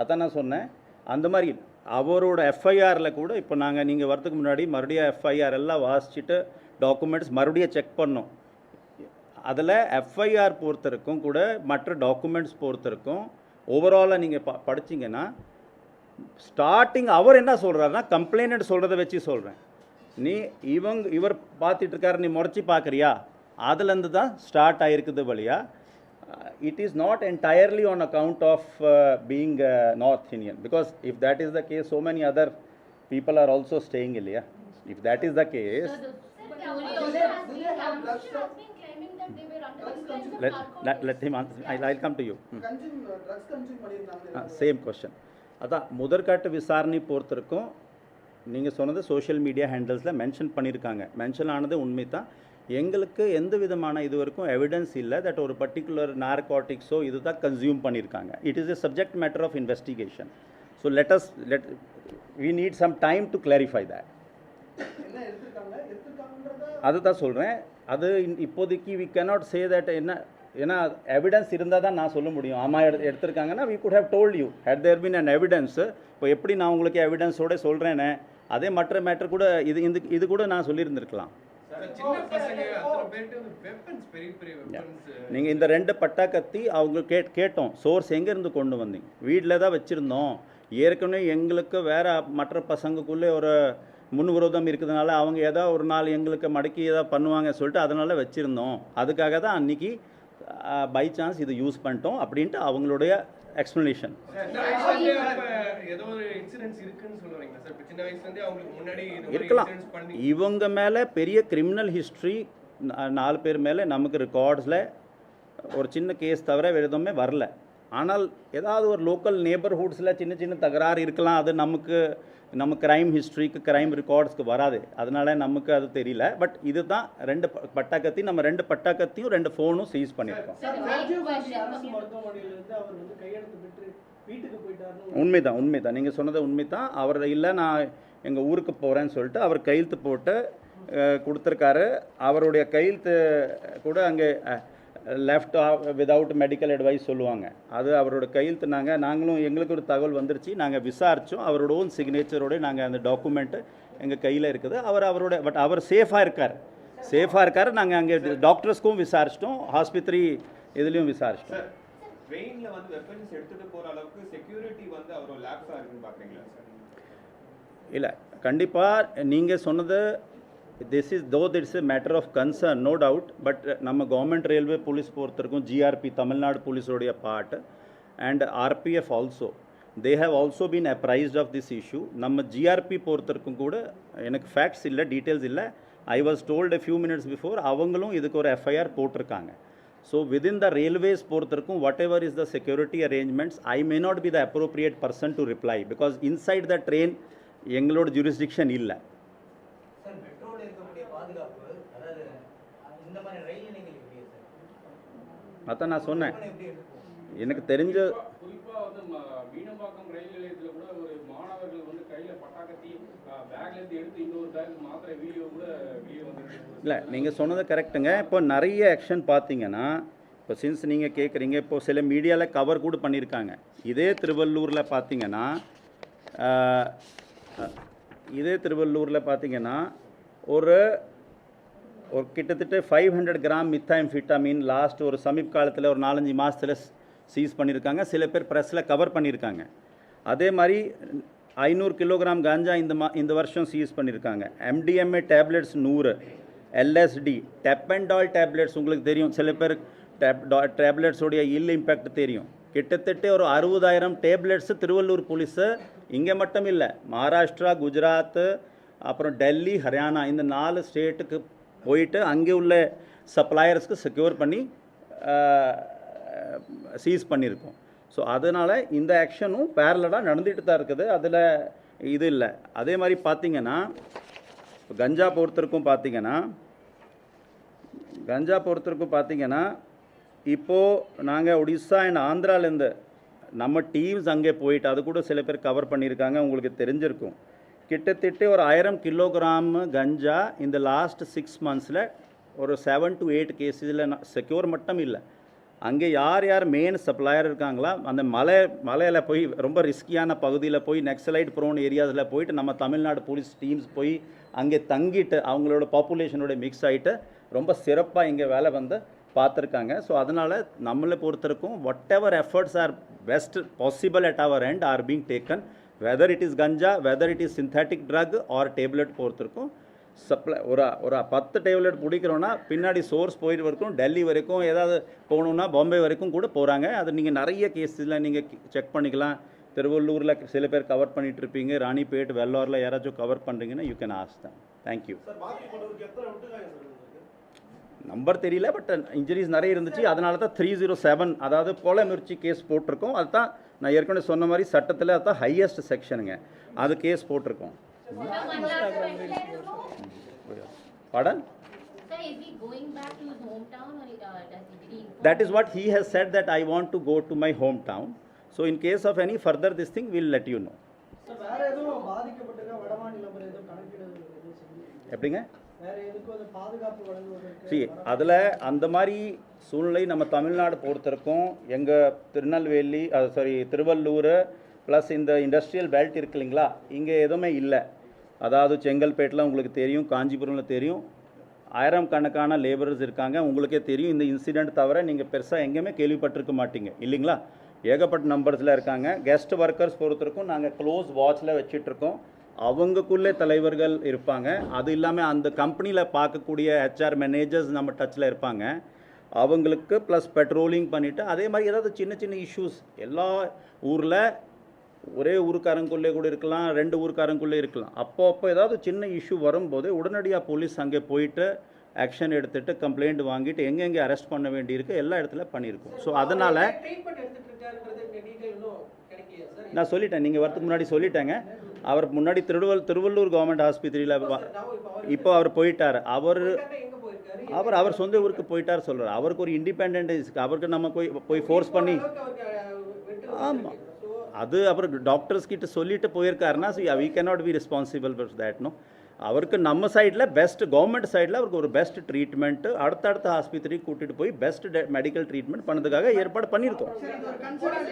அதான் நான் சொன்னேன். அந்த மாதிரி அவரோட எஃப்ஐஆரில் கூட இப்போ நாங்கள் நீங்கள் வரதுக்கு முன்னாடி மறுபடியும் எஃப்ஐஆர் எல்லாம் வாசிச்சுட்டு டாக்குமெண்ட்ஸ் மறுபடியும் செக் பண்ணோம். அதில் எஃப்ஐஆர் பொறுத்தருக்கும் கூட மற்ற டாக்குமெண்ட்ஸ் பொறுத்தருக்கும். ஓவராலாக நீங்கள் ப படிச்சிங்கன்னா ஸ்டார்டிங் அவர் என்ன சொல்கிறாருன்னா கம்ப்ளைண்ட் சொல்கிறத வச்சு சொல்கிறேன் நீ இவங்க இவர் பார்த்துட்டு இருக்காரு நீ முறைச்சி பார்க்குறியா? அதுலேருந்து தான் ஸ்டார்ட் ஆகிருக்குது வழியா. It is not entirely on account of being north Indian because if that is the case so many other people are also staying இல்லையா if that is the case let, let, let him answer. I'll, I'll come to you. Hmm. Consume drugs consume பண்ணியிருந்தாங்க same question அதான் முதற்காட்டு விசாரணை பொறுத்திருக்கும் நீங்கள் சொன்னது social media ஹேண்டல்ஸில் mention பண்ணியிருக்காங்க மென்ஷன் ஆனது உண்மை தான் எங்களுக்கு எந்த விதமான இது வரைக்கும் எவிடன்ஸ் இல்லை தட் ஒரு பர்டிகுலர் நார்காட்டிக்ஸோ இது தான் கன்சியூம் பண்ணியிருக்காங்க it is a subject matter of investigation so let's let we need some time to clarify that எடுத்திருக்காங்க? எடுத்திருக்காங்கன்றத அதுதான் சொல்கிறேன் அது இப்போதைக்கு வி cannot சே தட் என்ன ஏன்னா எவிடன்ஸ் இருந்தால் தான் நான் சொல்ல முடியும். ஆமாம் எடு எடுத்திருக்காங்கன்னா we could have told you. Had there been an evidence இப்போ எப்படி நான் உங்களுக்கு எவிடன்ஸோட சொல்கிறேனே அதே மற்ற மேட்டர் கூட இது இந்த இது கூட நான் சொல்லியிருந்திருக்கலாம். நீங்கள் இந்த ரெண்டு பட்டா கத்தி அவங்க கே கேட்டோம். சோர்ஸ் எங்கேருந்து கொண்டு வந்தீங்க? வீட்டில் தான் வச்சுருந்தோம். ஏற்கனவே எங்களுக்கு வேற மற்ற பசங்களுக்குள்ளே ஒரு முன்விரோதம் இருக்கிறதுனால அவங்க ஏதோ ஒரு நாள் எங்களுக்கு மடக்கி ஏதோ பண்ணுவாங்க சொல்லிட்டு அதனால வச்சுருந்தோம். அதுக்காக தான் அன்னைக்கு பை சான்ஸ் இது யூஸ் பண்ணிட்டோம் அப்படின்ட்டு அவங்களுடைய எக்ஸ்ப்ளனேஷன் இருக்கலாம். இவங்க மேலே பெரிய கிரிமினல் ஹிஸ்ட்ரி நாலு பேர் மேலே நமக்கு ரெக்கார்ட்ஸில் ஒரு சின்ன கேஸ் தவிர வேறு எதுவுமே வரல. ஆனால் ஏதாவது ஒரு லோக்கல் நேபர்ஹுட்ஸில் சின்ன சின்ன தகராறு இருக்கலாம். அது நமக்கு நம்ம கிரைம் ஹிஸ்ட்ரிக்கு கிரைம் ரெக்கார்ட்ஸ்க்கு வராது. அதனால நமக்கு அது தெரியல. பட் இதுதான் ரெண்டு ப- பட்டாக்கத்தி நம்ம ரெண்டு பட்டாக்கத்தியும் ரெண்டு ஃபோனும் சீஸ் பண்ணியிருக்கோம். உண்மைதான் உண்மைதான். நீங்கள் சொன்னது உண்மைதான். அவர் இல்லை நான் எங்கள் ஊருக்கு போகிறேன்னு சொல்லிட்டு அவர் கையெழுத்து போட்டு கொடுத்துருக்காரு. அவருடைய கையெழுத்து கூட அங்கே லெஃப்ட் விதவுட் மெடிக்கல் அட்வைஸ் சொல்லுவாங்க. அது அவரோட கையெழுத்து நாங்கள் நாங்களும் எங்களுக்கு ஒரு தகவல் வந்துருச்சு. நாங்கள் விசாரித்தோம் அவரோட ஓன் சிக்னேச்சரோட நாங்கள் அந்த டாக்குமெண்ட்டு எங்கள் கையில் இருக்குது. அவர் அவரோட பட் அவர் சேஃபாக இருக்கார். சேஃபாக இருக்கார். நாங்கள் அங்கே டாக்டர்ஸ்க்கும் விசாரிச்சிட்டோம். ஆஸ்பத்திரி இதுலேயும் விசாரிச்சிட்டோம். சார் ட்ரெயின்ல வந்து வெப்பன்ஸ் எடுத்துட்டு போற அளவுக்கு செக்யூரிட்டி வந்து அவரோட லேப்ஸா இருக்குன்னு பாக்குறீங்களா சார் இல்லை கண்டிப்பாக நீங்கள் சொன்னது this is though that's a matter of concern no doubt but நம்ம கவர்மெண்ட் ரயில்வே போலீஸ் பொறுத்திருக்கும் GRP Tamil Nadu போலீஸோடைய part and RPF also they have also been apprised of this issue நம்ம ஜிஆர்பி பொறுத்திருக்கும் கூட எனக்கு ஃபேக்ட்ஸ் இல்லை டீட்டெயில்ஸ் இல்லை. I was told a few minutes before அவங்களும் இதுக்கு ஒரு எஃப்ஐஆர் போட்டிருக்காங்க. So within the railways பொறுத்திருக்கும் what ever is the security arrangements I may not be the appropriate person to reply because inside the train எங்களோட jurisdiction இல்லை sir மெட்ரோல இருக்கக்கூடிய பாதுகாப்பு அதாவது அஹ், இந்த மாதிரி ரயில் நிலையங்கள் எப்படி சார் அதான் நான் சொன்னேன். எனக்கு தெரிஞ்ச குறிப்பா வந்து ம- மீனம்பாக்கம் ரயில் நிலையத்துல கூட ஒரு மாணவர்கள் வந்து கையில பட்டாக்கத்தி அஹ், பேக்ல இருந்து எடுத்து இன்னொரு பேக் மாத்திர வீடியோ கூட வெளியே வந்துருக்கு இல்லை நீங்கள் சொன்னது கரெக்டுங்க இப்போ நிறைய ஆக்ஷன் பார்த்தீங்கன்னா இப்போ சின்ஸ் நீங்கள் கேட்குறீங்க இப்போ சில மீடியாவில் கவர் கூட பண்ணியிருக்காங்க இதே திருவள்ளூரில் பார்த்தீங்கன்னா இதே திருவள்ளூரில் பார்த்தீங்கன்னா ஒரு ஒரு கிட்டத்தட்ட five hundred gram methamphetamine last ஒரு சமீப காலத்தில் ஒரு நாலஞ்சு மாதத்தில் சீஸ் பண்ணியிருக்காங்க சில பேர் ப்ரெஸ்ஸில் கவர் பண்ணியிருக்காங்க அதே மாதிரி ஐநூறு கிலோகிராம் காஞ்சா இந்த மா இந்த வருஷம் சீஸ் பண்ணியிருக்காங்க எம்டிஎம்ஏ டேப்லெட்ஸ் நூறு எல்எஸ்டி டெப்பன்டால் டேப்லெட்ஸ் உங்களுக்கு தெரியும். சில பேர் டேப் டேப்லெட்ஸோடைய இல் இம்பேக்ட் தெரியும். கிட்டத்தட்ட ஒரு அறுபதாயிரம் டேப்லெட்ஸு திருவள்ளூர் போலீஸு இங்கே மட்டும் இல்லை மகாராஷ்டிரா குஜராத் அப்புறம் டெல்லி ஹரியானா இந்த நாலு ஸ்டேட்டுக்கு போயிட்டு அங்கே உள்ள சப்ளையர்ஸ்க்கு செக்யூர் பண்ணி சீஸ் பண்ணியிருக்கோம். ஸோ அதனால் இந்த ஆக்ஷனும் பேரலடாக நடந்துட்டு தான் இருக்குது. அதில் இது இல்லை. அதே மாதிரி பார்த்தீங்கன்னா கஞ்சா பொறுத்தருக்கும் பார்த்தீங்கன்னா கஞ்சா பொறுத்தருக்கும் பார்த்தீங்கன்னா இப்போது நாங்கள் ஒடிசா அண்ட் ஆந்திராலேருந்து நம்ம டீம்ஸ் அங்கே போயிட்டு அது கூட சில பேர் கவர் பண்ணியிருக்காங்க உங்களுக்கு தெரிஞ்சிருக்கும். கிட்டத்தட்ட ஒரு ஆயிரம் கிலோகிராம் கஞ்சா இந்த லாஸ்ட் சிக்ஸ் மந்த்ஸில் ஒரு செவன் டு எயிட் கேஸில் செக்யூர் மட்டும் இல்லை. அங்கே யார் யார் மெயின் சப்ளையர் இருக்காங்களா? அந்த மலை மலையில் போய் ரொம்ப ரிஸ்கியான பகுதியில் போய் நெக்ஸலைட் ப்ரோன் ஏரியாஸில் போயிட்டு நம்ம தமிழ்நாடு போலீஸ் டீம்ஸ் போய் அங்கே தங்கிட்டு அவங்களோட பாப்புலேஷனோட மிக்ஸ் ஆகிட்டு ரொம்ப சிறப்பாக இங்கே வேலை வந்து பார்த்துருக்காங்க. ஸோ அதனால் நம்மளை பொறுத்தருக்கும் what ever efforts are best possible at our end are being taken whether it is ganja whether it is synthetic drug or tablet பொறுத்திருக்கும். Supply ஒரு ஒரு பத்து டேப்லெட் பிடிக்கிறோன்னா பின்னாடி சோர்ஸ் போயிட்டு வரைக்கும் டெல்லி வரைக்கும் ஏதாவது போகணுன்னா பாம்பே வரைக்கும் கூட போகிறாங்க அது நீங்கள் நிறைய கேஸில் நீங்கள் செக் பண்ணிக்கலாம். திருவள்ளூரில் சில பேர் கவர் பண்ணிட்டு இருப்பீங்க ராணிப்பேட் வெள்ளாரில் யாராச்சும் கவர் பண்ணுறீங்கன்னா யூ கேன் ஆஸ் தான் தேங்க்யூ சார் பாதிக்கப்பட்டவருக்கு எத்தனை விட்டுருக்காங்க சார் உங்களுக்கு நம்பர் தெரியல பட் இன்ஜுரிஸ் நிறைய இருந்துச்சு. அதனால தான் த்ரீ ஜீரோ செவன் அதாவது கொலை முயற்சி கேஸ் போட்டிருக்கோம். அதுதான் நான் ஏற்கனவே சொன்ன மாதிரி சட்டத்தில் அதுதான் ஹையஸ்ட் செக்ஷனுங்க அது கேஸ் போட்டிருக்கோம். Biden that is what he has said that I want to go to my hometown. So in case of any further this thing, we'll let you know. எப்படிங்க? அது see அதில் அந்த மாதிரி சூழ்நிலை நம்ம தமிழ்நாடு பொறுத்தவரைக்கும் எங்கள் திருநெல்வேலி சாரி திருவள்ளூர் ப்ளஸ் இந்த இண்டஸ்ட்ரியல் பெல்ட் இருக்கு இல்லைங்களா? இங்கே எதுவுமே இல்லை. அதாவது செங்கல்பேட்டில் உங்களுக்கு தெரியும் காஞ்சிபுரமில் தெரியும். ஆயிரம் கணக்கான லேபரர்ஸ் இருக்காங்க. உங்களுக்கே தெரியும் இந்த இன்சிடெண்ட் தவிர நீங்கள் பெருசாக எங்கேயுமே கேள்விப்பட்டிருக்க மாட்டீங்க. இல்லைங்களா? ஏகப்பட்ட நம்பர்ஸில் இருக்காங்க. கெஸ்ட் ஒர்க்கர்ஸ் பொறுத்தவரைக்கும் நாங்கள் க்ளோஸ் வாட்சில் வச்சிட்ருக்கோம் அவங்களுக்குள்ளே தலைவர்கள் இருப்பாங்க. அது இல்லாமல் அந்த கம்பெனியில் பார்க்கக்கூடிய ஹெச்ஆர் மேனேஜர்ஸ் நம்ம டச்சில் இருப்பாங்க. அவங்களுக்கு ப்ளஸ் பெட்ரோலிங் பண்ணிவிட்டு அதே மாதிரி ஏதாவது சின்ன சின்ன இஷ்யூஸ் எல்லா ஊரில் ஒரே ஊருக்காரங்களுக்குள்ளே கூட இருக்கலாம் ரெண்டு ஊருக்காரங்களுக்குள்ளே இருக்கலாம். அப்போ அப்போ ஏதாவது சின்ன இஷ்யூ வரும்போது உடனடியாக போலீஸ் அங்கே போயிட்டு ஆக்ஷன் எடுத்துட்டு கம்ப்ளைண்ட் வாங்கிட்டு எங்கெங்கே அரெஸ்ட் பண்ண வேண்டியிருக்கு எல்லா இடத்துல பண்ணியிருக்கோம். ஸோ அதனால் நான் சொல்லிட்டேன். நீங்கள் வரதுக்கு முன்னாடி சொல்லிட்டேங்க. அவர் முன்னாடி திருவள்ளூர் திருவள்ளூர் கவர்மெண்ட் ஆஸ்பத்திரியில் இப்போ அவர் போயிட்டார். அவர் அவர் அவர் சொந்த ஊருக்கு போயிட்டார் சொல்கிறார் அவருக்கு ஒரு இண்டிபெண்டன்ஸ் அவருக்கு நம்ம போய் போய் ஃபோர்ஸ் பண்ணி ஆமா. அது அவர் டாக்டர்ஸ் கிட்ட சொல்லிட்டு போயிருக்காருன்னா we cannot be responsible for that no அவருக்கு நம்ம சைடில் பெஸ்ட் கவர்மெண்ட் சைடில் அவருக்கு ஒரு பெஸ்ட் ட்ரீட்மெண்ட்டு அடுத்தடுத்த ஆஸ்பத்திரிக்கு கூட்டிகிட்டு போய் பெஸ்ட் மெடிக்கல் ட்ரீட்மெண்ட் பண்ணதுக்காக ஏற்பாடு பண்ணியிருக்கோம். சார் இது ஒரு கன்சர்ன்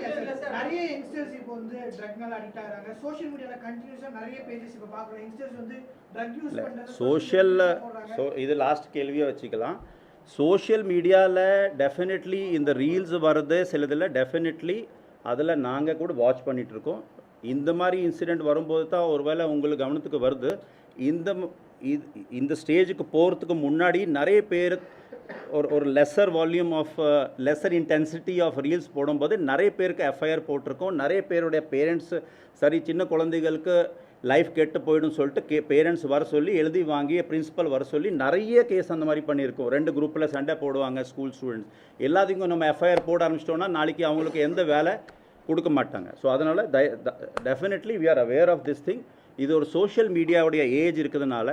நிறைய யங்ஸ்டர்ஸ் இப்போ வந்து ட்ரக் மேல அடிக்ட் ஆகுறாங்க. சோஷியல் மீடியால கண்டினியூஸா நிறைய பேஜஸ் இப்போ பார்க்குறோம். யங்ஸ்டர்ஸ் வந்து ட்ரக் யூஸ் இல்லை சோஷியலில் ஸோ இது லாஸ்ட் கேள்வியாக வச்சுக்கலாம். சோஷியல் மீடியாவில் டெஃபினெட்லி இந்த ரீல்ஸ் வர்றது சிலதில் டெஃபினெட்லி அதில் நாங்கள் கூட வாட்ச் பண்ணிகிட்ருக்கோம் இந்த மாதிரி இன்சிடெண்ட் வரும்போது தான் ஒருவேளை உங்களுக்கு கவனத்துக்கு வருது. இந்த இது- இந்த ஸ்டேஜுக்கு போகிறதுக்கு முன்னாடி நிறைய பேர் ஒரு ஒரு lesser volume of lesser intensity of reels போடும்போது நிறைய பேருக்கு எஃப்ஐஆர் போட்டிருக்கோம். நிறைய பேருடைய பேரண்ட்ஸ் சரி சின்ன குழந்தைகளுக்கு லைஃப் கெட்டு போயிடும் சொல்லிட்டு கே பேரண்ட்ஸ் வர சொல்லி எழுதி வாங்கி பிரின்ஸிபல் வர சொல்லி நிறைய கேஸ் அந்த மாதிரி பண்ணியிருக்கோம். ரெண்டு குரூப்பில் சண்டை போடுவாங்க ஸ்கூல் ஸ்டூடெண்ட்ஸ் எல்லாத்துக்கும் நம்ம எஃப்ஐஆர் போட ஆரம்பிச்சிட்டோம்னா நாளைக்கு அவங்களுக்கு எந்த வேலை கொடுக்க மாட்டாங்க. ஸோ அதனால் definitely we are aware of this thing இது ஒரு சோஷியல் மீடியாவுடைய ஏஜ் இருக்கிறதுனால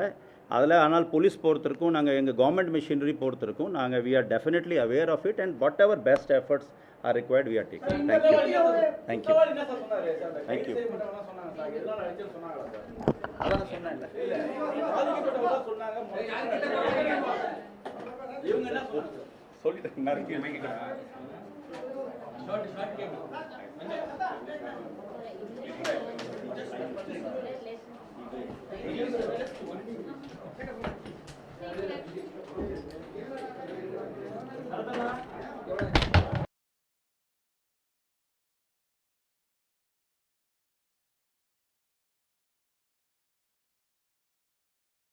அதில் ஆனால் போலீஸ் பொறுத்திருக்கும் நாங்கள் எங்கள் கவர்மெண்ட் மிஷினரி பொறுத்திருக்கும் நாங்கள் we are definitely aware of it and what ever best efforts are required we are taking பாதிக்கப்பட்டவங்க சொன்னாங்க. இவங்க என்ன சொன்னாங்க? சொல்லிட்டேன் Gracias.